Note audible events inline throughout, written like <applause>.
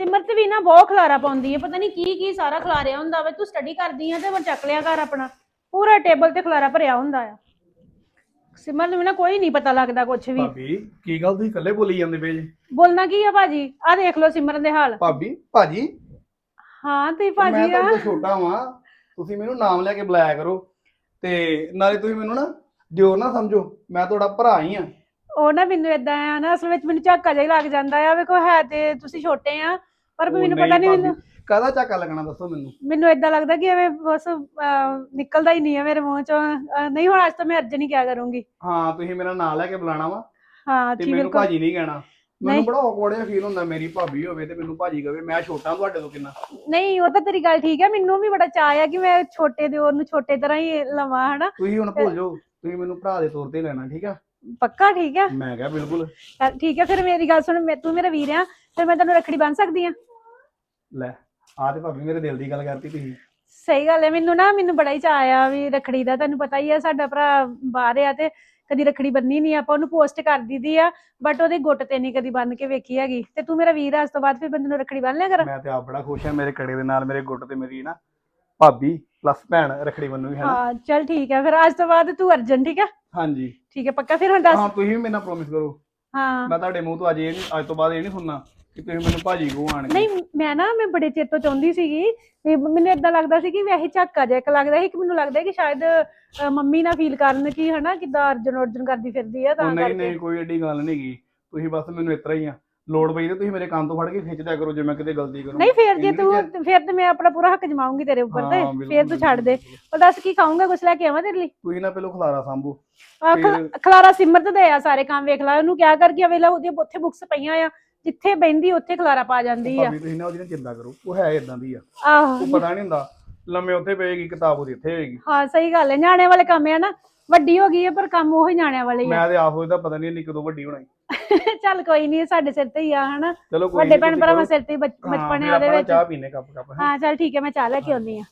ਸਿਮਰਤ ਵੀ ਨਾ ਬਹੁਤ ਖਲਾਰਾ ਪਾਉਂਦੀ ਹੈ ਪਤਾ ਨਹੀਂ ਕੀ ਕੀ ਸਾਰਾ ਖਲਾਰਿਆ ਹੁੰਦਾ ਵਾ ਤੂੰ ਸਟੱਡੀ ਕਰਦੀ ਆ ਤੇ ਮੈਂ ਚੱਕ ਲਿਆ ਕਰ ਆਪਣਾ ਪੂਰਾ ਟੇਬਲ ਤੇ ਖਲਾਰਾ ਭਰਿਆ ਹੁੰਦਾ ਆ। ਸਿਮਰਤ ਨੂੰ ਨਾ ਕੋਈ ਨਹੀਂ ਪਤਾ ਲੱਗਦਾ ਕੁਝ ਵੀ। ਭਾਬੀ ਕੀ ਗੱਲ ਤੁਸੀਂ ਇਕੱਲੇ ਬੋਲੀ ਜਾਂਦੇ ਪਏ ਜੀ? ਬੋਲਣਾ ਕੀ ਆ ਭਾਜੀ? ਆ ਦੇਖ ਲਓ ਸਿਮਰਨ ਦੇ ਹਾਲ। ਭਾਬੀ ਭਾਜੀ। ਹਾਂ ਮੈਂ ਭਾਜੀ ਆ ਤਾਂ ਛੋਟਾ ਵਾਂ ਤੁਸੀਂ ਮੈਨੂੰ ਨਾਮ ਲੈ ਕੇ ਬੁਲਾਇਆ ਕਰੋ ਤੇ ਨਾਲੇ ਤੁਸੀਂ ਮੈਨੂੰ ਨਾ ਦਿਓ ਨਾ ਸਮਝੋ ਮੈਂ ਤੁਹਾਡਾ ਭਰਾ ਹੀ ਆ। ਉਹ ਨਾ ਮੈਨੂੰ ਇਦਾਂ ਆ ਨਾ ਅਸਲ ਵਿੱਚ ਮੈਨੂੰ ਝਾਕਾ ਜਿਹਾ ਹੀ ਲੱਗ ਜਾਂਦਾ ਆ ਵੇਖੋ ਹੈ ਤੇ ਤੁਸੀਂ ਛੋਟੇ ਆ ਪਰ ਮੈਨੂੰ ਪਤਾ ਨਹੀਂ ਮੈਨੂੰ ਕਾਹਦਾ ਝਾਕਾ ਲੱਗਣਾ ਦੱਸੋ ਮੈਨੂੰ? ਮੈਨੂੰ ਇਦਾਂ ਲੱਗਦਾ ਕਿ ਐਵੇਂ ਬਸ ਅਹ, ਨਿਕਲਦਾ ਹੀ ਨਹੀਂ ਹੈ ਮੇਰੇ ਮੂੰਹ ਚੋਂ। ਅਹ, ਨਹੀਂ ਹੁਣ ਅੱਜ ਤਾਂ ਮੈਂ ਅਰਜਨ ਹੀ ਕਿਆ ਕਰੂੰਗੀ। ਹਾਂ ਤੁਸੀਂ ਮੇਰਾ ਨਾਮ ਲੈ ਕੇ ਬੁਲਾਣਾ ਵਾ। ਹਾਂ ਤੇ ਠੀਕ ਮੈਨੂੰ ਬਿਲਕੁਲ। ਭਾਜੀ ਨਹੀਂ ਕਹਿਣਾ। ਮੈਨੂੰ ਨਹੀਂ। ਬੜਾ ਔਕਵਰਡ ਜਿਹਾ ਫੀਲ ਹੁੰਦਾ ਮੇਰੀ ਭਾਬੀ ਹੋਵੇ ਤੇ ਮੈਨੂੰ ਭਾਜੀ ਕਹੇ ਮੈਂ ਛੋਟਾ ਤੁਹਾਡੇ ਤੋਂ ਕਿੰਨਾ? ਨਹੀਂ ਉਹ ਤਾਂ ਤੇਰੀ ਗੱਲ ਠੀਕ ਹੈ ਮੈਨੂੰ ਵੀ ਬੜਾ ਚਾਅ ਆ ਕਿ ਮੈਂ ਛੋਟੇ ਦਿਓਰ ਨੂੰ ਛੋਟੇ ਤਰ੍ਹਾਂ ਹੀ ਲਵਾਂ ਹਨਾ? ਤੁਸੀਂ ਹੁਣ ਭੁੱਲ ਜਾਓ ਤੁਸੀਂ ਮੈਨੂੰ ਭਰਾ ਦੇ ਤੌਰ ਤੇ ਲੈਣਾ ਠੀਕ ਆ? ਪੱਕਾ ਠੀਕ ਹੈ ਮੈਂ ਕਿਹਾ ਬਿਲਕੁਲ। ਠੀਕ ਹੈ ਫਿਰ ਮੇਰੀ ਗੱਲ ਸੁਣ ਮੈਂ- ਤੂੰ ਮੇਰਾ ਵੀਰ ਆ ਫਿਰ ਮੈਂ ਤੈਨੂੰ ਰੱਖੜੀ ਬੰਨ ਸਕਦੀ ਆ? ਲੈ ਆ ਤੇ ਭਾਬੀ ਮੇਰੇ ਦਿਲ ਦੀ ਗੱਲ ਕਰਤੀ ਤੁਸੀਂ। ਸਹੀ ਗੱਲ ਹੈ ਮੈਨੂੰ ਨਾ ਮੈਨੂੰ ਬੜਾ ਹੀ ਚਾਅ ਆ ਵੀ ਰੱਖੜੀ ਦਾ ਤੈਨੂੰ ਪਤਾ ਹੀ ਆ ਸਾਡਾ ਭਰਾ ਬਾਹਰ ਆ ਤੇ ਕਦੀ ਰੱਖੜੀ ਬੰਨੀ ਨਹੀਂ ਆਪਾਂ ਉਹਨੂੰ ਪੋਸਟ ਕਰ ਦਿੱਦੀ ਆ ਬਟ ਉਹਦੇ ਗੁੱਟ ਤੇ ਨਹੀਂ ਕਦੀ ਬੰਨ ਕੇ ਵੇਖੀ ਹੈਗੀ। ਤੇ ਤੂੰ ਮੇਰਾ ਵੀਰ ਆ ਉਸ ਤੋਂ ਬਾਅਦ ਫਿਰ ਬੰਦੇ ਨੂੰ ਰੱਖੜੀ ਬੰਨ ਲਿਆ ਕਰ। ਮੈਂ ਤੇ ਆਪ ਬੜਾ ਖੁਸ਼ ਹਾਂ ਮੇਰੇ ਕੜੇ ਦੇ ਨਾਲ ਮੇਰੇ ਗੁੱਟ ਤੇ ਮੇਰੀ ਨਾ ਭਾਬੀ ਪਲੱਸ ਭੈਣ ਰਖੜੀ ਬੰਨੂਗੀ ਹੈ ਨਾ। ਹਾਂ ਚੱਲ ਠੀਕ ਹੈ ਫਿਰ ਅੱਜ ਤੋਂ ਬਾਅਦ ਤੂੰ ਅਰਜਨ ਠੀਕ ਹੈ? ਹਾਂਜੀ। ਠੀਕ ਹੈ ਪੱਕਾ ਫਿਰ ਹੁਣ ਦੱਸ। ਹਾਂ ਤੁਸੀਂ ਵੀ ਮੇਰੇ ਨਾਲ ਪ੍ਰੋਮਿਸ ਕਰੋ। ਹਾਂ। ਮੈਂ ਤੁਹਾਡੇ ਮੂੰਹ ਤੋਂ ਅੱਜ ਇਹ ਨਹੀਂ ਅੱਜ ਤੋਂ ਬਾਅਦ ਇਹ ਨਹੀਂ ਸੁਣਨਾ। ਕਿ ਤੁਸੀਂ ਮੈਨੂੰ ਭਾਜੀ ਕੋ ਆਣ ਕੇ ਨਹੀਂ ਮੈਂ ਨਾ ਮੈਂ ਬੜੇ ਚਿਰ ਤੋਂ ਚਾਹੁੰਦੀ ਸੀਗੀ। ਵੀ ਮੈਨੂੰ ਇਦਾਂ ਲੱਗਦਾ ਸੀ ਕਿ ਵੈਸੇ ਝਾਕਾ ਜਿਹਾ ਇੱਕ ਲੱਗਦਾ ਸੀ ਕਿ ਮੈਨੂੰ ਲੱਗਦਾ ਕਿ ਸ਼ਾਇਦ ਮੰਮੀ ਨਾ ਫੀਲ ਕਰਨ ਕਿ ਹਨਾ ਕਿਦਾਂ ਅਰਜਨ ਅਰਜਨ ਕਰਦੀ ਫਿਰਦੀ ਆ ਉਹ ਤਾਂ ਨਹੀਂ ਕਰਕੇ। ਨਹੀਂ ਕੋਈ ਏਡੀ ਗੱਲ ਨਹੀਂ ਗੀ। ਤੁਸੀਂ ਬਸ ਮੈਨੂੰ ਇਤਰਾ ਹੀ ਆ। ਲੋੜ ਪਈ ਤੇ ਤੁਸੀਂ ਮੇਰੇ ਕੰਨ ਤੋਂ ਫੜ ਕੇ ਖਿੱਚ ਕਰੋ ਜੇ ਮੈਂ ਕਿਤੇ ਗਲਤੀ ਕਰੂੰ। ਨਹੀਂ ਫੇਰ ਜੇ ਇੰਨੀ ਤੂੰ ਫੇਰ ਤੇ ਮੈਂ ਆਪਣਾ ਪੂਰਾ ਹੱਕ ਜਮਾਉਂਗੀ ਤੇਰੇ ਉੱਪਰ ਤੇ। ਹਾਂ, ਬਿਲਕੁਲ, ਫੇਰ ਤੂੰ ਛੱਡ ਦੇ। ਬਿਲਕੁਲ। ਉਹ ਦੱਸ ਕੀ ਖਾਊਂਗਾ ਕੁਛ ਲੈ ਕੇ ਆਵਾਂ ਤੇਰੇ ਲਈ? ਤੁਸੀਂ ਨਾ ਪਹਿਲਾਂ ਖਲਾਰਾ ਸੰਭੋ। ਆਹ ਖਲ- ਫਿਰ- ਖਲਾਰਾ ਸਿਮਰਤ ਦੇ ਆ ਸਾਰੇ ਕੰਮ ਵੇਖ ਲੈ ਉਹਨੂੰ ਕਿਆ ਕਰ ਗਿਆ ਵੇਲਾ ਉਹਦੇ ਉੱਥੇ ਬੁੱਕਸ ਪਈਆਂ ਆ। ਜਿੱਥੇ ਬੈੰਦੀ ਉੱਥੇ ਖਲਾਰਾ ਪਾ ਜਾਂਦੀ ਆ। ਤੁਸੀਂ ਨਾ ਉਹਦੀ ਨਾ ਚਿੰਤਾ ਕਰੋ। ਉਹ ਹੈ ਇਦਾਂ ਦੀ ਆ। ਆਹੋ। ਉਹ ਪਤਾ ਨਹੀਂ ਹੁੰਦਾ ਲੰਮੇ ਉੱਥੇ ਪਏਗੀ ਕਿਤਾਬ ਉਹਦੀ ਇੱਥੇ ਹੋਏਗੀ। ਹਾਂ ਸਹੀ ਗੱਲ ਹੈ। ਨਿਆਣਿਆਂ ਵਾਲੇ ਕੰਮ ਆ ਨਾ ਵੱਡੀ ਹੋ ਗਈ ਹੈ ਪਰ ਕੰਮ ਉਹੀ ਨਿਆਣਿਆਂ ਵਾਲੇ ਹੀ ਆ। ਮੈਂ ਤੇ ਆਪ ਉਹਦਾ ਪਤਾ ਨਹੀਂ ਇੰਨੀ ਕਦੋਂ ਵੱਡੀ ਹੋਣੀ <laughs> ਚੱਲ ਕੋਈ ਨਹੀਂ ਸਾਡੇ ਸਿਰ ਤੇ ਹੀ ਆ ਹਨਾ। ਚਲੋ ਕੋਈ ਵੱਡੇ ਭੈਣ ਭਰਾਵਾਂ। ਸਿਰ ਤੇ ਹੀ ਬਚ- ਹਾਂ, ਬਚਪਨ ਆ ਉਹਦੇ ਵਿੱਚ। ਚਾਹ ਪੀਨੇ ਕੱਪ ਕੱਪ ਹੈਂ। ਹਾਂ ਚੱਲ ਠੀਕ ਹੈ ਮੈਂ ਚਾਹ ਲੈ ਕੇ ਆਉਂਦੀ ਆ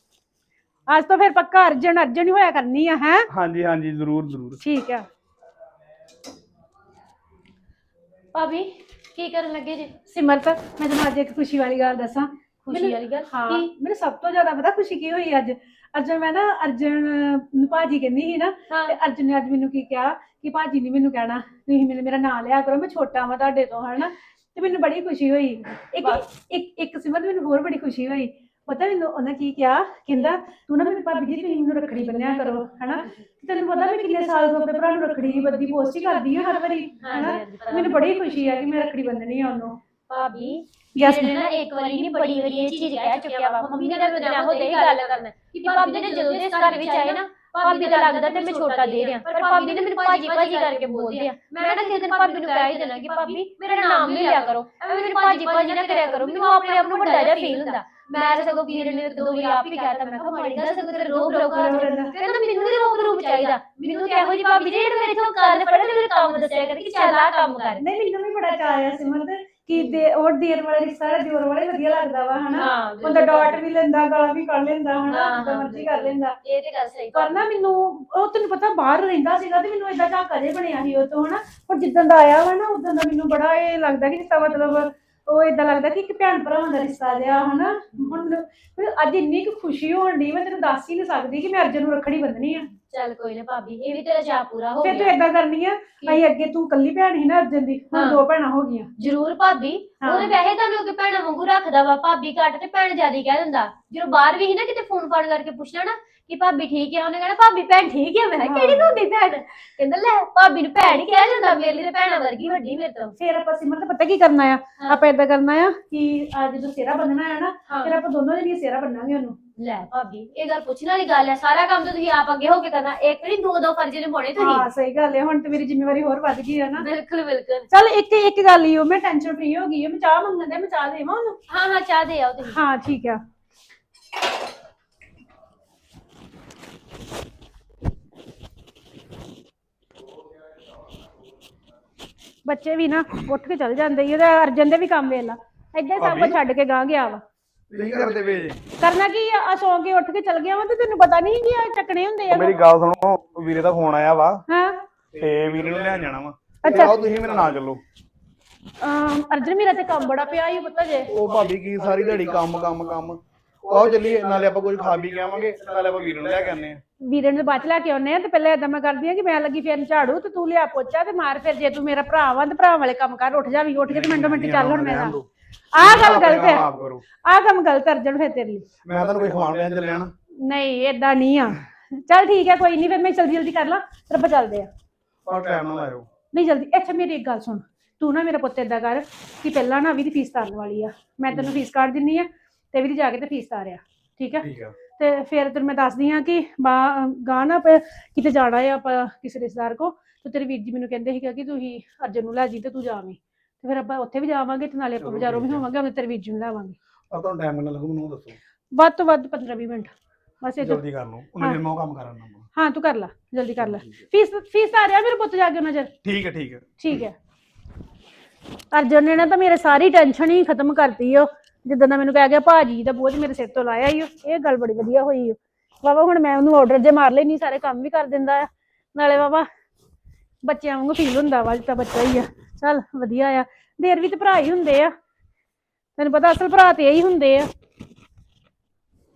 ਅੱਜ ਤੋਂ ਫਿਰ ਪੱਕਾ ਅਰਜਨ ਅਰਜਨ ਹੀ ਹੋਇਆ ਕਰਨੀ ਆ ਹੈ? ਹਾਂਜੀ ਹਾਂਜੀ ਜ਼ਰੂਰ ਜ਼ਰੂਰ। ਠੀਕ ਆ। ਭਾਬੀ ਕੀ ਕਰਨ ਲੱਗੇ ਜੀ? ਸਿਮਰਤ ਮੈਂ ਤੈਨੂੰ ਅੱਜ ਇੱਕ ਖੁਸ਼ੀ ਵਾਲੀ ਗੱਲ ਦੱਸਾਂ। ਖੁਸ਼ੀ ਮੈਨੂੰ- ਵਾਲੀ ਗੱਲ? ਹਾਂ। ਕੀ? ਮੈਨੂੰ ਸਭ ਤੋਂ ਜ਼ਿਆਦਾ ਪਤਾ ਖੁਸ਼ੀ ਕੀ ਹੋਈ ਅੱਜ? ਅੱਜ ਮੈਂ ਨਾ ਅਰਜਨ ਨੂੰ ਭਾਜੀ ਕਹਿੰਦੀ ਸੀ ਨਾ ਹਾਂ। ਤੇ ਅਰਜਨ ਨੇ ਅੱਜ ਮੈਨੂੰ ਕੀ ਕਿਹਾ? ਕਿ ਭਾਜੀ ਨਹੀਂ ਮੈਨੂੰ ਕਹਿਣਾ ਤੁਸੀਂ ਮੈਨੂੰ ਮੇਰਾ ਨਾਂ ਲਿਆ ਕਰੋ ਮੈਂ ਛੋਟਾ ਵਾਂ ਤੁਹਾਡੇ ਤੋਂ ਹਨਾ? ਤੇ ਮੈਨੂੰ ਬੜੀ ਖੁਸ਼ੀ ਹੋਈ। ਇੱਕ ਇੱਕ ਸਿਮਰਤ ਮੈਨੂੰ ਹੋਰ ਬੜੀ ਖੁਸ਼ੀ ਹੋਈ। ਪਤਾ ਮੈਨੂੰ ਉਹਨੇ ਕੀ ਕਿਹਾ? ਕਹਿੰਦਾ ਤੂੰ ਨਾ ਮੇਰੀ ਭਾਬੀ ਜੀ ਤੁਸੀਂ ਮੈਨੂੰ ਰੱਖੜੀ ਬੰਨਿਆ ਕਰੋ ਹਨਾ? ਤੈਨੂੰ ਪਤਾ ਮੈਂ ਕਿੰਨੇ ਸਾਲ ਤੋਂ ਆਪਣੇ ਭਰਾ ਨੂੰ ਰੱਖੜੀ ਦੀ ਬੱਦੀ ਪੋਸਟ ਹੀ ਕਰਦੀ ਹਾਂ ਹਰ ਵਾਰੀ ਹਨਾ? ਹਾਂਜੀ, ਪਤਾ ਮੈਨੂੰ ਬੜੀ ਖੁਸ਼ੀ ਆ ਕਿ ਮੈਂ ਰੱਖੜੀ ਬੰਨਣੀ ਆ ਉਹਨੂੰ। ਭਾਬੀ Yes. ਮੇਰੇ ਨਾ ਇੱਕ ਵਾਰੀ ਨਹੀਂ ਬੜੀ ਵਾਰੀ ਇਹ ਚੀਜ਼ ਕਹਿ ਚੁੱਕਿਆ ਵਾ। ਮੰਮੀ ਨੇ ਤਾਂ ਮੇਰੇ ਹੋ ਦੇ ਗੱਲ ਕਰਨਾ ਕਿ ਭਾਬੀ ਨੇ ਜਦੋਂ ਦੇ ਇਸ ਘਰ ਵਿੱਚ ਆਏ ਨਾ ਭਾਬੀ ਦਾ ਲੱਗਦਾ ਤੇ ਮੈਂ ਛੋਟਾ ਦੇ ਰਿਆ ਪਰ ਭਾਬੀ ਨੇ ਮੈਨੂੰ ਭਾਜੀ ਭਾਜੀ ਕਰਕੇ ਬੋਲਦੇ ਆ। ਮੈਂ ਨਾ ਕਿਸੇ ਦਿਨ ਭਾਬੀ ਨੂੰ ਕਹਿ ਹੀ ਦੇਣਾ ਕਿ ਭਾਬੀ ਮੇਰਾ ਨਾਮ ਨਹੀਂ ਲਿਆ ਕਰੋ। ਐਵੇਂ ਮੈਨੂੰ ਭਾਜੀ ਭਾਜੀ ਨਾ ਕਰਿਆ ਕਰੋ। ਮੈਨੂੰ ਆਪਣੇ ਆਪ ਨੂੰ ਵੱਡਾ ਜਿਹਾ ਫੀਲ ਹੁੰਦਾ। ਮੈਂ ਤਾਂ ਸਗੋਂ ਵੀਰ ਨੇ ਦੋ ਵਾਰੀ ਆਪ ਹੀ ਕਹਿਤਾ ਮੈਂ ਕਿਹਾ ਮਾੜੀ ਗੱਲ ਸਗੋਂ ਤੇਰੇ ਰੋਬ ਰੋਬ ਕਹਿੰਦਾ ਮੈਨੂੰ ਨਹੀਂ ਰੋਬ ਰੋਬ ਚਾਹੀਦਾ ਮੈਨੂੰ ਤੇ ਇਹੋ ਜਿਹੀ ਭਾਬੀ ਜਿਹੜੀ ਮੇਰੇ ਤੋਂ ਕੰਨ ਫੜੇ ਤੇ ਮੇਰੇ ਕੰਮ ਦੱਸਿਆ ਕਰੇ ਕਿ ਚੱਲ ਆ ਕੰਮ ਕਰ। ਨਹੀਂ ਮੈਨੂੰ ਵੀ ਬੜਾ ਚਾਅ ਆਇਆ ਸਿਮਰਤ ਕਿ ਦੇ ਉਹ ਦੇਰ ਵਾਲੇ ਰਿਸ਼ਤਾ ਦਿਓਰ ਵਾਲੇ ਵਧੀਆ ਲੱਗਦਾ ਵਾ ਹਨਾ? ਬੰਦਾ ਡਾਟ ਵੀ ਲੈਂਦਾ ਗਾਲਾਂ ਵੀ ਕੱਢ ਲੈਂਦਾ ਹਨਾ? ਜਿੱਦਾਂ ਮਰਜ਼ੀ ਕਰ ਲੈਂਦਾ। ਇਹ ਤੇ ਗੱਲ ਸਹੀ। ਪਰ ਨਾ ਮੈਨੂੰ ਉਹ ਤੈਨੂੰ ਪਤਾ ਬਾਹਰ ਰਹਿੰਦਾ ਸੀਗਾ ਤੇ ਮੈਨੂੰ ਏਦਾਂ ਝਾਕਾ ਜਿਹਾ ਬਣਿਆ ਸੀ ਉਹ ਤੋਂ ਹਨਾ? ਪਰ ਜਿੱਦਾਂ ਦਾ ਆਇਆ ਵਾ ਨਾ ਉਦੋਂ ਦਾ ਮੈਨੂੰ ਬੜਾ ਇਹ ਲੱਗਦਾ ਕਿ ਜਿੱਦਾਂ ਮਤਲਬ ਉਹ ਏਦਾਂ ਲੱਗਦਾ ਕਿ ਇੱਕ ਭੈਣ ਭਰਾਵਾਂ ਦਾ ਰਿਸ਼ਤਾ ਜਿਹਾ, ਹਨਾ? ਹੁਣ ਮੈਨੂੰ ਅੱਜ ਇੰਨੀ ਕੁ ਖੁਸ਼ੀ ਹੋਣ ਦੀ ਮੈਂ ਤੈਨੂੰ ਦੱਸ ਹੀ ਨਹੀਂ ਸਕਦੀ ਕਿ ਮੈਂ ਅਰਜਨ ਨੂੰ ਰੱਖੜੀ ਬੰਨਣੀ ਆ। ਚੱਲ ਕੋਈ ਨਾ ਭਾਬੀ ਇਹ ਵੀ ਤੇਰਾ ਚਾਅ ਪੂਰਾ ਹੋ ਫਿਰ ਤੂੰ ਗਿਆ ਏਦਾਂ ਕਰਨੀ ਆ ਅਸੀਂ ਅੱਗੇ ਤੂੰ ਕੱਲੀ ਭੈਣ ਸੀ ਨਾ ਅਰਜਨ ਦੀ ਹੁਣ ਹਾਂ। ਦੋ ਭੈਣਾਂ ਹੋ ਗਈਆਂ ਜ਼ਰੂਰ ਭਾਬੀ ਹਾਂ। ਉਹਨੇ ਵੈਸੇ ਤੁਹਾਨੂੰ ਕਿ ਭੈਣਾਂ ਵਾਂਗੂ ਰੱਖਦਾ ਵਾ ਭਾਬੀ ਘੱਟ ਤੇ ਭੈਣ ਜ਼ਿਆਦਾ ਕਹਿ ਦਿੰਦਾ ਜਦੋਂ ਬਾਹਰ ਵੀ ਸੀ ਨਾ ਕਿਤੇ ਫੋਨ ਫਾਨ ਕਰਕੇ ਪੁੱਛਣਾ ਨਾ ਕਿ ਭਾਬੀ ਠੀਕ ਹੈ ਉਹਨੇ ਕਹਿਣਾ ਭਾਬੀ ਭੈਣ ਠੀਕ ਹੈ ਮੈਂ ਕਿਹਾ, ਹਾਂ। ਕਿਹੜੀ ਤੁਹਾਡੀ ਭੈਣ ਕਹਿੰਦਾ ਲੈ ਭਾਬੀ ਨੂੰ ਭੈਣ ਹੀ ਕਹਿ ਜਾਂਦਾ ਮੇਰੇ ਲਈ ਤੇ ਭੈਣਾਂ ਵਰਗੀ ਵੱਡੀ ਮੇਰੇ ਤੋਂ ਫਿਰ ਆਪਾਂ ਸਿਮਰ ਪਤਾ ਕੀ ਕਰਨਾ ਆ ਹਾਂ। ਆਪਾਂ ਏਦਾਂ ਕਰਨਾ ਆ ਕਿ ਅੱਜ ਜਦੋਂ ਸਿਹਰਾ ਬੰਨਣਾ ਆ ਨਾ ਹਾਂ। ਫਿਰ ਆਪਾਂ ਦੋਨੋਂ ਜਣੀਆਂ ਸਿਹਰਾ ਬੰਨਾਂਗੇ ਉਹਨੂੰ ਲੈ। ਭਾਬੀ ਇਹ ਗੱਲ ਪੁੱਛਣ ਵਾਲੀ ਗੱਲ ਹੈ। ਸਾਰਾ ਕੰਮ ਤਾਂ ਤੁਸੀਂ ਆਪ ਅੱਗੇ ਹੋ ਕੇ ਕਰਨਾ। ਇੱਕ ਨਹੀਂ ਦੋ ਦੋ ਫਰਜ਼ ਨਿਭਾਉਣੇ ਤੁਸੀਂ। ਹਾਂ ਸਹੀ ਗੱਲ ਹੈ। ਹੁਣ ਤੇ ਮੇਰੀ ਜ਼ਿੰਮੇਵਾਰੀ ਹੋਰ ਵੱਧ ਗਈ ਆ ਨਾ। ਬਿਲਕੁਲ ਬਿਲਕੁਲ। ਚੱਲ ਇੱਕ ਇੱਕ ਗੱਲ ਹੀ ਉਹ ਮੈਂ ਟੈਨਸ਼ਨ ਫ੍ਰੀ ਹੋ ਗਈ ਆ ਮੈਂ ਚਾਹ ਮੰਗਣ ਦੇ ਮੈਂ ਚਾਹ ਦੇਵਾਂ ਉਹਨੂੰ? ਹਾਂ ਹਾਂ ਚਾਹ ਦੇ ਆਓ ਤੁਸੀਂ। ਹਾਂ ਠੀਕ ਆ। ਬੱਚੇ ਵੀ ਨਾ ਉੱਠ ਕੇ ਚੱਲ ਜਾਂਦੇ ਈ ਉਹਦਾ ਅਰਜਨ ਦੇ ਵੀ ਕੰਮ ਵੇਲਾ ਏਦਾਂ ਹੀ ਸਭ ਕੁਝ ਛੱਡ ਕੇ ਗਾਂ ਗਿਆ ਵਾ। ਤੁਸੀਂ ਕਰਦੇ ਪਏ ਜੇ? ਕਰਨਾ ਕੀ ਆ? ਸੌਂ ਕੇ ਉੱਠ ਕੇ ਚੱਲ ਗਿਆ ਵਾ ਤੇ ਤੈਨੂੰ ਪਤਾ ਨਹੀਂ ਕਿ ਆ ਚੱਕਣੇ ਹੁੰਦੇ ਆ ਮੇਰੀ ਗੱਲ ਸੁਣੋ ਵੀਰੇ ਦਾ ਫੋਨ ਆਇਆ ਵਾ ਹਾਂ। ਤੇ ਵੀਰੇ ਨੂੰ ਲੈਣ ਜਾਣਾ ਵਾ। ਅੱਛਾ। ਆਓ ਤੁਸੀਂ ਮੇਰੇ ਨਾਲ ਚੱਲੋ। ਅਮ, ਅਰਜਨ ਮੇਰਾ ਤੇ ਕੰਮ ਬੜਾ ਪਿਆ ਹੀ ਪਤਾ ਜੇ ਉਹ ਭਾਬੀ ਕੀ ਸਾਰੀ ਦਿਹਾੜੀ ਕੰਮ ਕੰਮ ਕੰਮ। ਆਓ ਚੱਲੀਏ ਨਾਲੇ ਆਪਾਂ ਕੁਝ ਖਾ ਪੀ ਕੇ ਆਵਾਂਗੇ ਨਾਲੇ ਆਪਾਂ ਵੀਰ ਨੂੰ ਲੈ ਕੇ ਆਨੇ ਆ। ਵੀਰੇ ਨੂੰ ਬਾਅਦ ਚ ਲੈ ਕੇ ਆਉਨੇ ਆ ਤੇ ਪਹਿਲਾਂ ਏਦਾਂ ਮੈਂ ਕਰਦੀ ਆ ਕਿ ਮੈਂ ਲੱਗੀ ਫੇਰ ਝਾੜੂ ਤੇ ਤੂੰ ਲਿਆ ਪੋਚਾ ਤੇ ਮਾਰ ਫਿਰ ਜੇ ਤੂੰ ਮੇਰਾ ਭਰਾ ਵਾਂ ਤੇ ਭਰਾ ਵਾਲੇ ਕੰਮ ਕਰ ਉੱਠ ਜਾ ਵੀ ਉੱਠ ਕੇ ਤੇ ਮਿੰਟੋ ਮਿੰਟ ਚੱਲ ਹੁਣ ਮੇਰਾ ਆਹ ਗੱਲ ਗਲਤ ਹੈ। ਆਪ ਕਰੋ। ਆਹ ਕੰਮ ਗਲਤ ਅਰਜਨ ਫਿਰ ਤੇਰੇ ਲਈ। ਮੈਂ ਤੁਹਾਨੂੰ ਕੋਈ ਖਵਾਉਣ ਲੈਣ ਚੱਲਿਆ ਨਾ? ਨਹੀਂ ਏਦਾਂ ਨਹੀਂ ਆ। ਚੱਲ ਠੀਕ ਹੈ ਕੋਈ ਨਹੀਂ ਫਿਰ ਮੈਂ ਜਲਦੀ ਜਲਦੀ ਕਰ ਲਾਂ ਫਿਰ ਆਪਾਂ ਚੱਲਦੇ ਆ ਪਰ ਟਾਈਮ ਨਾਲ ਆਇਓ। ਨਹੀਂ ਜਲਦੀ। ਅੱਛਾ ਮੇਰੀ ਇੱਕ ਗੱਲ ਸੁਣ। ਤੂੰ ਨਾ ਮੇਰਾ ਪੁੱਤ ਏਦਾਂ ਕਰ ਕਿ ਪਹਿਲਾਂ ਨਾ ਵੀ ਦੀ ਫੀਸ ਤਾਰਨ ਵਾਲੀ ਆ। ਮੈਂ ਤੈਨੂੰ ਫੀਸ ਕੱਢ ਦਿੰਨੀ ਆ ਤੇ ਵੀ ਦੀ ਜਾ ਕੇ ਤੇ ਫੀਸ ਤਾਰਿਆ ਠੀਕ ਹੈ? ਠੀਕ ਆ। ਤੇ ਫਿਰ ਤੈਨੂੰ ਮੈਂ ਦੱਸਦੀ ਆ ਕਿ ਬਾ ਗਾਂ ਨਾ ਆਪਾਂ ਕਿਤੇ ਜਾਣਾ ਆ ਆਪਾਂ ਕਿਸੇ ਰਿਸ਼ਤੇਦਾਰ ਕੋ ਤੇ ਤੇਰੇ ਵੀਰ ਜੀ ਮੈਨੂੰ ਕਹਿੰਦੇ ਸੀਗਾ ਕਿ ਤੁਸੀਂ ਅਰਜਨ ਨੂੰ ਲੈ ਜੀ ਤੇ ਤੂੰ ਜਾਵੀਂ ਤੇ ਫਿਰ ਆਪਾਂ ਉੱਥੇ ਵੀ ਜਾਵਾਂਗੇ ਤੇ ਨਾਲੇ ਆਪਾਂ ਚਲੋ ਬਾਜ਼ਾਰੋਂ ਵੀ ਠੀਕ ਆ। ਹੋਵਾਂਗੇ ਨੂੰ ਲਾਵਾਂਗੇ ਪਰ ਤੁਹਾਨੂੰ ਟਾਈਮ ਕਿੰਨਾ ਲੱਗੂ ਮੈਨੂੰ ਉਹ ਦੱਸੋ। ਵੱਧ ਤੋਂ ਵੱਧ 15 20 ਮਿੰਟ। ਬਸ ਇਹ ਜਲਦੀ ਕਰ ਲਓ। ਉਹਨੇ ਮੈਂ ਉਹ ਕੰਮ ਕਰਾਂਗਾ ਹਾਂ ਤੂੰ ਕਰ ਲੈ ਜਲਦੀ ਕਰ ਲੈ। ਫੀਸ ਫੀਸ ਤਾਰਿਆ ਮੇਰੇ ਪੁੱਤ ਜਾ ਕੇ ਨਜ਼ਰ। ਠੀਕ ਹੈ ਠੀਕ ਹੈ। ਠੀਕ ਹੈ। ਅਰਜਨ ਨੇ ਨਾ ਤਾਂ ਮੇਰੇ ਸਾਰੀ ਟੈਨਸ਼ਨ ਹੀ ਖਤਮ ਕਰਤੀ ਓ। ਜਿੱਦਾਂ ਦਾ ਮੈਨੂੰ ਕਹਿ ਗਿਆ ਭਾਜੀ ਦਾ ਬੋਝ ਮੇਰੇ ਸਿਰ ਤੋਂ ਲਾਇਆ ਹੀ ਓ। ਇਹ ਗੱਲ ਬੜੀ ਵਧੀਆ ਹੋਈ ਓ। ਵਾਵਾ ਹੁਣ ਮੈਂ ਉਹਨੂੰ ਆਰਡਰ ਜੇ ਮਾਰ ਲੈਣੀ ਸਾਰੇ ਕੰਮ ਵੀ ਕਰ ਦਿੰਦਾ ਆ। ਨਾਲੇ ਵਾਵਾ ਬੱਚਿਆਂ ਵਾਂਗੂ ਫੀਲ ਹੁੰਦਾ ਵਾ ਤਾਂ ਬੱਚਾ ਹੀ ਆ। ਚੱਲ ਵਧੀਆ ਆ। ਦੇਰ ਵੀ ਤੇ ਭਰਾ ਹੀ ਹੁੰਦੇ ਆ। ਤੈਨੂੰ ਪਤਾ ਅਸਲ ਭਰਾ ਤੇ ਇਹੀ ਹੁੰਦੇ ਆ।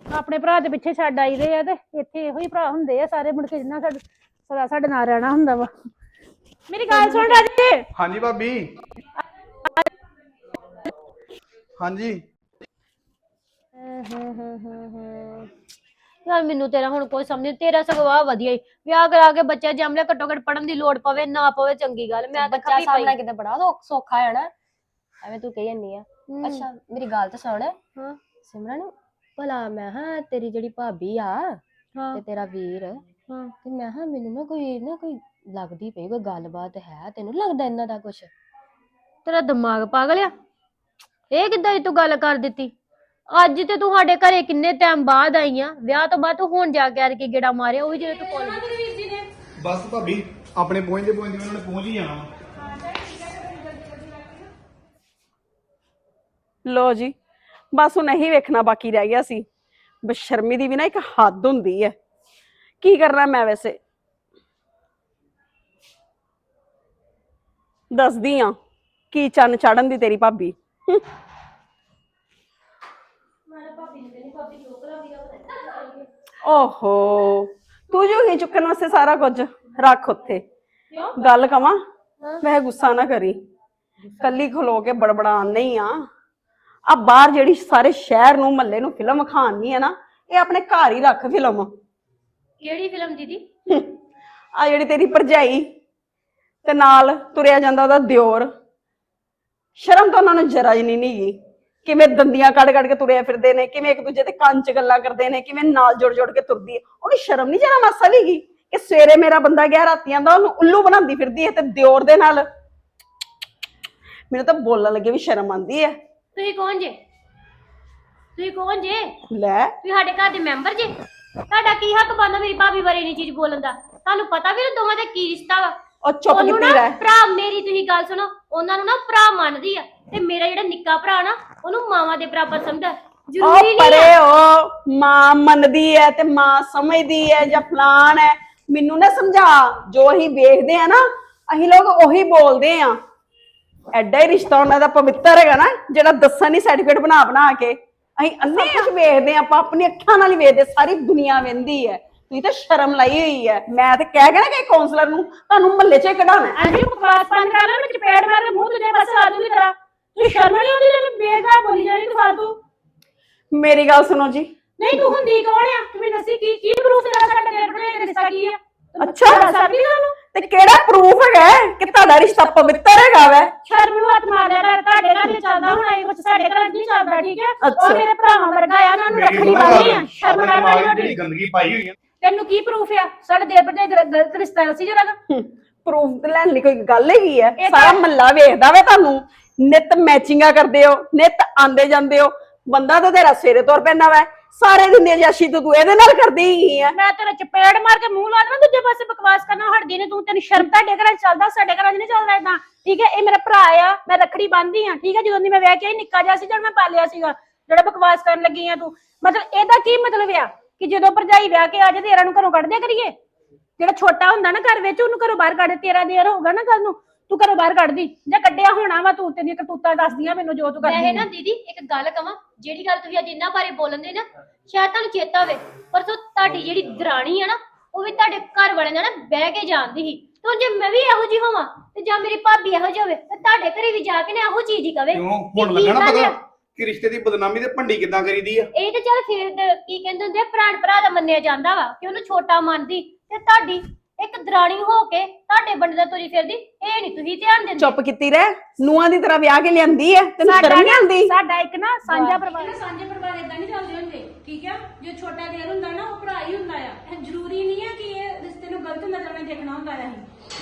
ਆਪਣੇ ਭਰਾ ਦੇ ਪਿੱਛੇ ਛੱਡ ਆਈਦੇ ਆ ਤੇ ਇੱਥੇ ਇਹੋ ਹੀ ਭਰਾ ਹੁੰਦੇ ਆ ਸਾਰੇ ਮੁੜ ਕੇ ਜਿੰਨਾ ਸਾਡੇ ਸਦਾ ਸਾਡੇ ਨਾਲ ਰਹਿਣਾ ਹੁੰਦਾ ਵਾ। ਮੇਰੀ ਗੱਲ ਸੁਣ ਰਾਜੇ। ਹਾਂਜੀ ਭਾਬੀ। ਹਾਂਜੀ। ਯਾਰ ਮੈਨੂੰ ਤੇਰਾ ਹੁਣ ਕੋਈ ਸਮਝ ਨੀ, ਤੇਰਾ ਸਗਵਾ ਵਧੀਆ ਹੀ ਵਿਆਹ ਕਰਾ ਕੇ ਬੱਚਾ ਜੰਮ ਲਿਆ ਘੱਟੋ ਘੱਟ ਪੜਨ ਦੀ ਲੋੜ ਪਵੇ ਨਾ ਪਵੇ ਚੰਗੀ ਗੱਲ। ਮੈਂ ਤਾਂ ਬੱਚਾ ਖੱਪੀ ਸਾਹਮਣਾ ਪਈ ਕਿਤੇ ਬੜਾ ਸੌ- ਸੌਖਾ ਹੈ ਨਾ। ਐਵੇਂ ਤੂੰ ਕਹੀ ਜਾਂਦੀ ਆ। ਹਮ, ਅੱਛਾ ਮੇਰੀ ਗੱਲ ਤਾਂ ਸੁਣ। ਹਾਂ। ਸਿਮਰਨ ਭਲਾ ਮੈਂ ਹਾਂ ਤੇਰੀ ਜਿਹੜੀ ਭਾਬੀ ਆ ਹਾਂ। ਤੇ ਤੇਰਾ ਵੀਰ ਹਾਂ। ਤੇ ਮੈਂ ਹਾਂ ਮੈਨੂੰ ਨਾ ਕੋਈ ਨਾ ਕੋਈ ਲੱਗਦੀ ਪਈ ਕੋਈ ਗੱਲਬਾਤ ਹੈ ਤੈਨੂੰ ਲੱਗਦਾ ਇਹਨਾਂ ਦਾ ਕੁਛ? ਤੇਰਾ ਦਿਮਾਗ ਪਾਗਲ ਆ? ਇਹ ਕਿੱਦਾਂ ਦੀ ਤੂੰ ਗੱਲ ਕਰ ਦਿੱਤੀ? ਅੱਜ ਤੇ ਤੂੰ ਸਾਡੇ ਘਰੇ ਕਿੰਨੇ ਟਾਈਮ ਬਾਅਦ ਆਈ ਆ ਵਿਆਹ ਤੋਂ ਬਾਅਦ ਤੂੰ ਹੁਣ ਜਾ ਕੇ ਆ ਕੇ ਗੇੜਾ ਮਾਰਿਆ ਉਹ ਵੀ ਜਦੋਂ ਤੂੰ ਕਾਲਜ ਬਸ ਭਾਬੀ ਆਪਣੇ ਪਹੁੰਚਦੇ ਪਹੁੰਚਦੇ ਉਹਨਾਂ ਨੇ ਪਹੁੰਚ ਹੀ ਜਾਣਾ ਲੋ ਜੀ ਬਸ ਹੁਣ ਇਹੀ ਵੇਖਣਾ ਬਾਕੀ ਰਹਿ ਗਿਆ ਸੀ। ਬਸ਼ਰਮੀ ਦੀ ਵੀ ਨਾ ਇੱਕ ਹੱਦ ਹੁੰਦੀ ਹੈ ਕੀ ਕਰਨਾ ਮੈਂ ਵੈਸੇ? ਦੱਸਦੀ ਆ ਕੀ ਚੰਨ ਚਾੜਨ ਦੀ ਤੇਰੀ ਭਾਬੀ? ਹੂੰ। ਓਹੋ ਤੂੰ ਜੋ ਹੀ ਚੁੱਕਣ ਵਾਸਤੇ ਸਾਰਾ ਕੁਝ ਰੱਖ ਉੱਥੇ। ਗੱਲ ਕਵਾਂ? ਮੈਂ ਗੁੱਸਾ ਨਾ ਕਰੀ। ਕੱਲੀ ਖਲੋ ਕੇ ਬੜਬੜਾਨ ਨਹੀਂ ਆ। ਆ ਬਾਹਰ ਜਿਹੜੀ ਸਾਰੇ ਸ਼ਹਿਰ ਨੂੰ ਮੱਲੇ ਨੂੰ ਫਿਲਮ ਖਾਣੀ ਹੈ ਨਾ ਇਹ ਆਪਣੇ ਘਰ ਹੀ ਰੱਖ ਫਿਲਮ। ਕਿਹੜੀ ਫਿਲਮ ਦੀਦੀ? <laughs> ਆ ਜਿਹੜੀ ਤੇਰੀ ਭਰਜਾਈ ਤੇ ਨਾਲ ਤੁਰਿਆ ਜਾਂਦਾ ਉਹਦਾ ਦਿਓਰ। ਸ਼ਰਮ ਤਾਂ ਉਹਨਾਂ ਨੂੰ ਜਰਾ ਹੀ ਨਹੀਂ ਨੀਗੀ ਕਿਵੇਂ ਦੰਦੀਆਂ ਕੱਢ ਕੱਢ ਕੇ ਤੁਰਿਆ ਫਿਰਦੇ ਨੇ ਕਿਵੇਂ ਇੱਕ ਦੂਜੇ ਦੇ ਕੰਨ 'ਚ ਗੱਲਾਂ ਕਰਦੇ ਨੇ ਕਿਵੇਂ ਨਾਲ ਜੋੜ ਜੋੜ ਕੇ ਤੁਰਦੀ ਹੈ। ਉਹਨੂੰ ਸ਼ਰਮ ਨਹੀਂ ਜਰਾ ਮਾਸਾ ਵੀਗੀ ਕਿ ਸਵੇਰੇ ਮੇਰਾ ਬੰਦਾ ਗਿਆ ਰਾਤੀਆਂ ਦਾ ਉਹਨੂੰ ਉੱਲੂ ਬਣਾਉਂਦੀ ਫਿਰਦੀ ਹੈ ਤੇ ਦਿਓਰ ਦੇ ਨਾਲ? ਮੈਨੂੰ ਤਾਂ ਬੋਲਣ ਲੱਗੇ ਵੀ ਸ਼ਰਮ ਆਉਂਦੀ ਹੈ। ਤੁਸੀਂ ਕੌਣ ਜੇ? ਤੁਸੀਂ ਕੌਣ ਜੇ? ਲੈ। ਵੀ ਸਾਡੇ ਘਰ ਦੇ ਮੈਂਬਰ ਜੇ? ਤੁਹਾਡਾ ਕੀ ਹੱਕ ਬਣਦਾ ਮੇਰੀ ਭਾਬੀ ਬਾਰੇ ਨਹੀਂ ਚੀਜ਼ ਬੋਲਣ ਦਾ? ਤੁਹਾਨੂੰ ਪਤਾ ਵੀ ਉਹ ਦੋਵਾਂ ਦਾ ਕੀ ਰਿਸ਼ਤਾ ਵਾ? ਉਹ ਚੁੱਪ ਉਹਨੂੰ ਕੀਤੀ ਨਾ ਰਹਿ। ਭਰਾ ਮੇਰੀ ਤੁਸੀਂ ਗੱਲ ਸੁਣੋ ਉਹਨਾਂ ਨੂੰ ਨਾ ਭਰਾ ਮੰਨਦੀ ਆ ਤੇ ਮੇਰਾ ਜਿਹੜਾ ਨਿੱਕਾ ਭਰਾ ਨਾ ਉਹਨੂੰ ਮਾਵਾਂ ਦੇ ਬਰਾਬਰ ਸਮਝਦਾ। ਉਹ ਜ਼ਰੂਰੀ ਨਹੀਂ ਪਰੇ ਉਹ ਮਾਂ ਮੰਨਦੀ ਹੈ ਤੇ ਮਾਂ ਸਮਝਦੀ ਹੈ ਜਾਂ ਫਲਾਨ ਹੈ ਮੈਨੂੰ ਨਾ ਸਮਝਾ ਜੋ ਅਸੀਂ ਵੇਖਦੇ ਆ ਨਾ ਅਸੀਂ ਲੋਕ ਉਹੀ ਬੋਲਦੇ ਆ। ਐਡਾ ਹੀ ਰਿਸ਼ਤਾ ਉਹਨਾਂ ਦਾ ਪਵਿੱਤਰ ਹੈਗਾ ਨਾ ਜਿਹੜਾ ਦੱਸਣ ਨਹੀਂ ਸਰਟੀਫਿਕੇਟ ਬਣਾ ਬਣਾ ਕੇ ਅਸੀਂ ਅੰਨੇ ਕੁਝ ਵੇਖਦੇ ਆ ਆਪਾਂ ਆਪਣੀ ਅੱਖਾਂ ਨਾਲ ਹੀ ਵੇਖਦੇ ਸਾਰੀ ਦੁਨੀਆ ਵੇਂਦੀ ਹੈ ਤੁਸੀਂ ਤਾਂ ਸ਼ਰਮ ਲਾਈ ਹੋਈ ਹੈ। ਮੈਂ ਤੇ ਕਹਿ ਗਿਆ ਨਾ ਕਿ ਕਾਉਂਸਲਰ ਨੂੰ ਤੁਹਾਨੂੰ ਮਹੱਲੇ 'ਚ ਹੀ ਕਢਾਉਣਾ ਹੈ। ਅਜੀ ਬਕਵਾਸ ਬੰਦ ਕਰ ਲੈ ਮੈਂ ਚਪੇੜ ਮਾਰ ਕੇ ਮੂੰਹ ਤੁਝੇ ਪਾਸੇ ਲਾ ਦੂੰਗੀ ਤੇਰਾ। ਤੂੰ ਸ਼ਰਮ ਨਹੀਂ ਆਉਂਦੀ ਤੈਨੂੰ ਬੇਗਾ ਬੋਲੀ ਜਾਣੀ ਤੂੰ ਫਾਲਤੂ? ਮੇਰੀ ਗੱਲ ਸੁਣੋ ਜੀ। ਨਹੀਂ ਤੂੰ ਹੁੰਦੀ ਕੌਣ ਆ? ਤੂੰ ਮੈਨੂੰ ਦੱਸੀ ਕੀ ਕੀ ਪ੍ਰੂਫ ਤੇਰਾ ਸਾਡਾ ਤੇਰੇ ਬੜੇ ਦਾ ਰਿਸ਼ਤਾ ਕੀ ਆ? ਅੱਛਾ। ਦੱਸ ਸਕਦੀ ਤੁਹਾਨੂੰ ਤੇ ਕਿਹੜਾ ਪ੍ਰੂਫ ਹੈਗਾ ਹੈ ਕਿ ਤੁਹਾਡਾ ਰਿਸ਼ਤਾ ਪਵਿੱਤਰ ਹੈਗਾ ਵੈ? ਸ਼ਰਮ ਨੂੰ ਹੱਥ ਮਾਰ ਕਰ ਤੁਹਾਡੇ ਘਰ ਨਹੀਂ ਚੱਲਦਾ ਹੁਣ ਇਹ ਕੁਝ ਸਾਡੇ ਘਰ ਨਹੀਂ ਚੱਲਦਾ ਠੀਕ ਹੈ? ਅੱਛਾ। ਉਹ ਮੇਰੇ ਭਰਾਵਾਂ ਵਰਗਾ ਆ ਉਹਨਾਂ ਨੂੰ ਰੱਖਣੀ ਬੰਨੀ ਆ। ਸ਼ਰਮ ਵਾਲੀ ਜਿਹੜੀ ਗੰਦਗੀ ਪਾਈ ਹੋਈ ਹੈ ਤੈਨੂੰ ਕੀ ਪ੍ਰੂਫ ਆ? ਸਾਡੇ ਦੇਰ ਭਰਜਾਈ ਗਲਤ ਰਿਸ਼ਤਾ ਸੀ ਜਰਾ ਪ੍ਰੂਫ ਤੇ ਲੈਣ ਲਈ ਕੋਈ ਗੱਲ ਹੈਗੀ ਹੈ ਇਹ ਸਾਰਾ ਮੱਲਾ ਵੇਖਦਾ ਵੇ ਤੁਹਾਨੂੰ। ਨਿਤ ਮੈਚਿੰਗਾਂ ਕਰਦੇ ਹੋ ਨਿਤ ਆਂਦੇ ਜਾਂਦੇ ਹੋ। ਬੰਦਾ ਤਾਂ ਤੇਰਾ ਸਵੇਰੇ ਤੁਰ ਪੈਂਦਾ ਵੈ। ਸਾਰੇ ਦਿਨ ਦੀ ਜਾਸ਼ੀ ਤੂੰ ਤੂੰ ਇਹਦੇ ਨਾਲ ਕਰਦੀ ਹੀ ਹੈ ਮੈਂ ਤੇਰਾ ਚਪੇੜ ਮਾਰ ਕੇ ਮੂੰਹ ਲਾ ਦੇਣਾ ਦੂਜੇ ਪਾਸੇ ਬਕਵਾਸ ਕਰਨਾ ਹਟਦੀ ਨੇ ਤੂੰ। ਤੈਨੂੰ ਸ਼ਰਮ ਤੁਹਾਡੇ ਘਰਾਂ 'ਚ ਚੱਲਦਾ ਸਾਡੇ ਘਰਾਂ 'ਚ ਨਹੀਂ ਚੱਲਦਾ ਇਦਾਂ ਠੀਕ ਹੈ ਇਹ ਮੇਰਾ ਭਰਾ ਆ ਮੈਂ ਰੱਖੜੀ ਬੰਨ੍ਹਦੀ ਆ। ਠੀਕ ਹੈ ਜਦੋਂ ਦੀ ਮੈਂ ਵਿਆਹ ਕੇ ਆਈ ਨਿੱਕਾ ਜਿਹਾ ਸੀ ਜਦ ਮੈਂ ਪਾਲਿਆ ਸੀਗਾ ਜਿਹੜਾ ਬਕਵਾਸ ਕਰਨ ਲੱਗੀ ਆ ਤੂੰ। ਮਤਲਬ ਇਹਦਾ ਕੀ ਮਤਲਬ ਆ? ਕਿ ਜਦੋਂ ਭਰਜਾਈ ਵਿਆਹ ਕੇ ਆ ਜੇ ਤੇਰਾ ਨੂੰ ਘਰੋਂ ਕੱਢ ਦਿਆ ਕਰੀਏ? ਜਿਹੜਾ ਛੋਟਾ ਹੁੰਦਾ ਨਾ ਘਰ ਵਿੱਚ ਉਹਨੂੰ ਘਰੋਂ ਬਾਹਰ ਕੱਢ ਤੇਰਾ ਦੇਰ ਹੋਊਗਾ ਨਾ ਕੱਲ ਨੂੰ। ਤੂੰ ਘਰੋਂ ਬਾਹਰ ਕੱਢ ਦੀ। ਜਾਂ ਕੱਢਿਆ ਹੋਣਾ ਵਾ ਤੂੰ ਤੇਰੀਆਂ ਕਰਤੂਤਾਂ ਦੱਸਦੀਆਂ ਮੈਨੂੰ ਜੋ ਤੂੰ ਕਰਦੀ ਵੈਸੇ। ਨਾ ਦੀਦੀ ਇੱਕ ਗੱਲ ਕਵਾਂ ਜਿਹੜੀ ਗੱਲ ਤੁਸੀਂ ਅੱਜ ਇਹਨਾਂ ਬਾਰੇ ਬੋਲਣ ਦੇ ਨਾ ਸ਼ਾਇਦ ਤੁਹਾਨੂੰ ਚੇਤਾ ਹੋਵੇ ਪਰਸੋਂ ਤੁਹਾਡੀ ਜਿਹੜੀ ਦਰਾਣੀ ਆ ਨਾ ਉਹ ਵੀ ਤੁਹਾਡੇ ਘਰ ਵਾਲੇ ਨਾਲ ਨਾ ਬਹਿ ਕੇ ਜਾਂਦੀ ਸੀ। ਤੇ ਜੇ ਮੈਂ ਵੀ ਇਹੋ ਜਿਹੀ ਹੋਵਾਂ ਤੇ ਜਾਂ ਮੇਰੀ ਭਾਬੀ ਇਹੋ ਜਿਹੀ ਹੋਵੇ ਤੇ ਤੁਹਾਡੇ ਘਰੇ ਵੀ ਜਾ ਕੇ ਨਾ ਇਹੋ ਚੀਜ਼ ਹੀ ਕਵੇ। ਕਿਉਂ? ਹੁਣ ਲੱਗਾ ਨਾ ਗੱਲ ਪਤਾ? ਕਿ ਰਿਸ਼ਤੇ ਦੀ ਬਦਨਾਮੀ ਤੇ ਭੰਡੀ ਕਿੱਦਾਂ ਕਰੀਦੀ ਆ? ਇਹ ਤੇ ਚੱਲ ਫਿਰ ਕੀ ਕਹਿੰਦੇ ਹੁੰਦੇ ਆ, ਭਰਾ ਭਰਾ ਦਾ ਮੰਨਿਆ ਜਾਂਦਾ ਵਾ ਕਿ ਉਹਨੂੰ ਛੋਟਾ ਮੰਨਦੀ ਤੇ ਤੁਹਾਡੀ ਇੱਕ ਦਰਾਣੀ ਹੋ ਕੇ ਤੁਹਾਡੇ ਬੰਦੇ ਦਾ ਤੁਰੀ ਫਿਰਦੀ ਇਹ ਨਹੀਂ ਤੁਸੀਂ ਧਿਆਨ ਦਿੰਦੇ। ਚੁੱਪ ਕੀਤੀ ਰਹਿ ਨੂਆਂ ਦੀ ਤਰ੍ਹਾਂ ਵਿਆਹ ਕੇ ਲਿਆਂਦੀ ਹੈ ਤੈਨੂੰ ਸਾਡਾ ਸ਼ਰਮ ਨਹੀਂ ਆਉਂਦੀ? ਸਾਡਾ ਇੱਕ ਨਾ ਸਾਂਝਾ ਪਰਿਵਾਰ ਨਾ ਸਾਂਝੇ ਪਰਿਵਾਰ ਇਦਾਂ ਨਹੀਂ ਚੱਲਦੇ ਹੁੰਦੇ। ਠੀਕ ਆ? ਜੋ ਛੋਟਾ ਦੇਰ ਹੁੰਦਾ ਨਾ ਉਹ ਭਰਾ ਹੀ ਹੁੰਦਾ ਆ। ਇਹ ਜ਼ਰੂਰੀ ਨਹੀਂ ਹੈ ਕਿ ਇਹ ਰਿਸ਼ਤੇ ਨੂੰ ਗਲਤ ਨਜ਼ਰ ਨਾਲ ਦੇਖਣਾ ਹੁੰਦਾ ਹੈ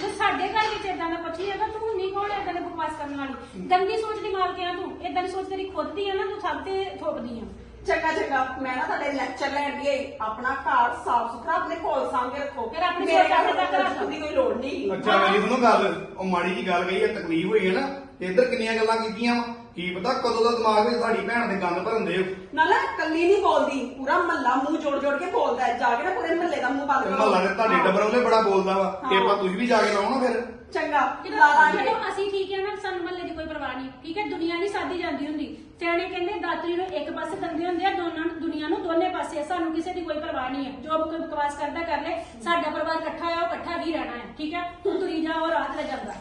ਜੋ ਸਾਡੇ ਘਰ ਵਿੱਚ ਇਦਾਂ ਦਾ ਨਹੀਂ ਹੈਗਾ ਤੂੰ ਨਹੀਂ ਕੌਣ ਇਦਾਂ ਦੇ ਬਕਵਾਸ ਕਰਨ ਵਾਲੀ? ਗੰਦੀ ਸੋਚ ਦੀ ਮਾਲਕ ਆ ਤੂੰ। ਇਦਾਂ ਦੀ ਸੋਚ ਤੇਰੀ ਖੁਦ ਦੀ ਆ ਨਾ ਤੂੰ ਸਭ ਤੇ ਥੋਪਦੀ ਆ। ਚੰਗਾ ਚੰਗਾ। ਮੈਂ ਨਾ ਤੁਹਾਡੇ ਲੈਕਚਰ ਲੈਣ ਦੀ ਆਈ ਆਪਣਾ ਘਰ ਸਾਫ਼ ਸੁਥਰਾ ਆਪਣੇ ਕੋਲ ਸਾਂਭ ਕੇ ਰੱਖੋ। ਫਿਰ ਆਪਣੀ ਮੇਰੇ ਸੋਚ ਆਪਣੇ ਘਰ ਤੱਕ ਰੱਖ। ਦੀ ਕੋਈ ਲੋੜ ਨਹੀਂ। ਅੱਛਾ ਮੇਰੀ ਸੁਣੋ ਗੱਲ। ਉਹ ਮਾੜੀ ਜੀ ਗੱਲ ਕਹੀ ਹੈ ਤਕਲੀਫ ਹੋਈ ਹੈ ਨਾ। ਤੇ ਇੱਧਰ ਕਿੰਨੀਆਂ ਗੱਲਾਂ ਕੀਤੀਆਂ ਵਾ? ਕੀ ਪਤਾ ਕਦੋਂ ਦਾ ਦਿਮਾਗ ਵਿੱਚ ਸਾਡੀ ਭੈਣ ਦੇ ਗੰਦ ਭਰਨ ਦੇ ਨਾਲੇ ਕੱਲੀ ਨਹੀਂ ਬੋਲਦੀ। ਪੂਰਾ ਮਹੱਲਾ ਮੂੰਹ ਜੋੜ ਜੋੜ ਕੇ ਬੋਲਦਾ ਹੈ। ਜਾ ਕੇ ਨਾ ਪੂਰੇ ਮਹੱਲੇ ਦਾ ਮੂੰਹ ਬੰਦ ਕਰੋ। ਮਹੱਲਾ ਦੇ ਤੁਹਾਡੇ ਟੱਬਰ ਉਹਨੇ ਬੜਾ ਬੋਲਦਾ ਵਾ। ਤੇ ਆਪਾਂ ਤੁਸੀਂ ਵੀ ਜਾ ਕੇ ਲਾਓ ਨਾ ਫਿਰ। ਚੰਗਾ ਜਦੋਂ ਲਾ ਲਾਂਗੇ ਜਦੋਂ ਅਸੀਂ ਠੀਕ ਹੈ ਨਾ ਸਾਨੂੰ ਮੱਲੇ ਦੀ ਕੋਈ ਪਰਵਾਹ ਨਹੀਂ। ਠੀਕ ਹੈ ਦੁਨੀਆ ਨਹੀਂ ਸਾਦੀ ਜਾਂਦੀ ਹੁੰਦੀ। ਸਿਆਣੇ ਕਹਿੰਦੇ ਦਾਤਰੀ ਨੂੰ ਇੱਕ ਪਾਸੇ ਦੰਦੇ ਹੁੰਦੇ ਆ ਦੋਨਾਂ ਦੁਨੀਆ ਨੂੰ ਦੋਨੇ ਪਾਸੇ ਆ। ਸਾਨੂੰ ਕਿਸੇ ਦੀ ਕੋਈ ਪਰਵਾਹ ਨਹੀਂ ਹੈ। ਜੋ ਕੋਈ ਬਕਵਾਸ ਕਰਦਾ ਕਰ ਲੈ। ਸਾਡਾ ਪਰਿਵਾਰ ਇਕੱਠਾ ਆ ਉਹ ਇਕੱਠਾ ਹੀ ਰਹਿਣਾ ਹੈ। ਠੀਕ ਹੈ? ਤੂੰ ਤੁਰੀ ਜਾ ਉਹ ਰਾਤ ਲੈ ਜਾਂਦਾ।